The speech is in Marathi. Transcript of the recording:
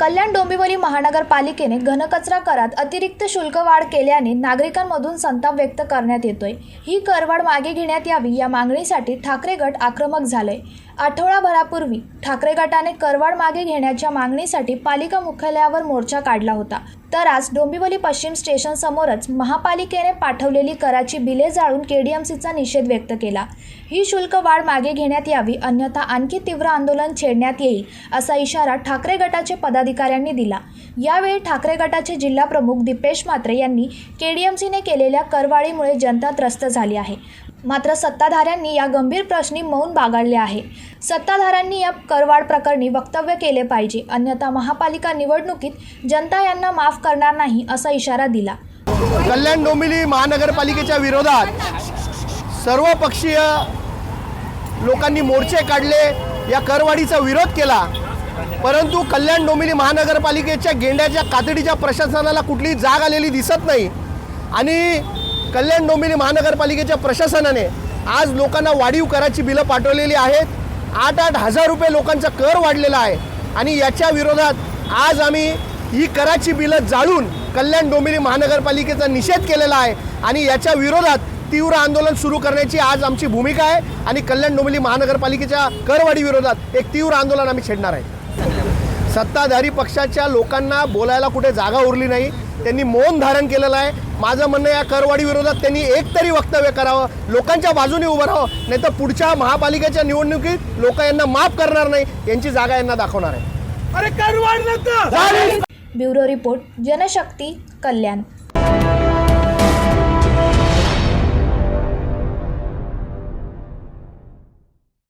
कल्याण डोंबिवली महानगरपालिकेने घनकचरा करात अतिरिक्त शुल्क वाढ केल्याने नागरिकांमधून संताप व्यक्त करण्यात येतोय. ही करवाढ मागे घेण्यात यावी या मागणीसाठी ठाकरे गट आक्रमक झालंय आठवडाभरापूर्वी ठाकरे गटाने करवाड मागे घेण्याच्या मागणीसाठी पालिका मुख्यालयावर मोर्चा काढला होता. तर आज डोंबिवली पश्चिम स्टेशन समोरच महापालिकेने पाठवलेली कराची बिले जाळून केडीएमसीचा निषेध व्यक्त केला. ही शुल्क वाढ मागे घेण्यात यावी अन्यथा आणखी तीव्र आंदोलन छेडण्यात येईल असा इशारा ठाकरे गटाचे पदाधिकाऱ्यांनी दिला. यावेळी ठाकरे गटाचे जिल्हा प्रमुख दीपेश मात्रे यांनी केडीएमसीने केलेल्या करवाळीमुळे जनता त्रस्त झाली आहे. मात्र सत्ताधाऱ्यांनी या गंभीर प्रश्नी मौन बागाडले आहे. सत्ताधाऱ्यांनी या करवाढ प्रकरणी वक्तव्य केले पाहिजे. अन्यथा महापालिका निवडणुकीत जनता यांना माफ करणार नाही असा इशारा दिला. कल्याण डोंबिवली महानगरपालिकेच्या विरोधात सर्वपक्षीय लोकांनी मोर्चे काढले या करवाढीचा विरोध केला. परंतु कल्याण डोंबिवली महानगरपालिकेच्या गेंड्याच्या कातडीच्या प्रशासनाला कुठली जाग आलेली दिसत नाही. आणि कल्याण डोंबिवली महानगरपालिकेच्या प्रशासनाने आज लोकांना वाढीव कराची बिलं पाठवलेली आहेत. आठ आठ हजार रुपये लोकांचा कर वाढलेला आहे. आणि याच्या विरोधात आज आम्ही ही कराची बिलं जाळून कल्याण डोंबिवली महानगरपालिकेचा निषेध केलेला आहे. आणि याच्या विरोधात तीव्र आंदोलन सुरू करण्याची आज आमची भूमिका आहे. आणि कल्याण डोंबिवली महानगरपालिकेच्या करवाढीविरोधात एक तीव्र आंदोलन आम्ही छेडणार आहे. सत्ताधारी पक्षाच्या लोकांना बोलायला कुठे जागा उरली नाही. त्यांनी मौन धारण केलेलं आहे. माझं म्हणणं या करवाढी विरोधात त्यांनी एक तरी वक्तव्य करावं. लोकांच्या बाजूने उभं राहावं. नाही तर पुढच्या महापालिकेच्या निवडणुकीत लोक यांना माफ करणार नाही. यांची जागा यांना दाखवणार आहे. अरे नव्हतं ब्युरो रिपोर्ट जनशक्ती कल्याण.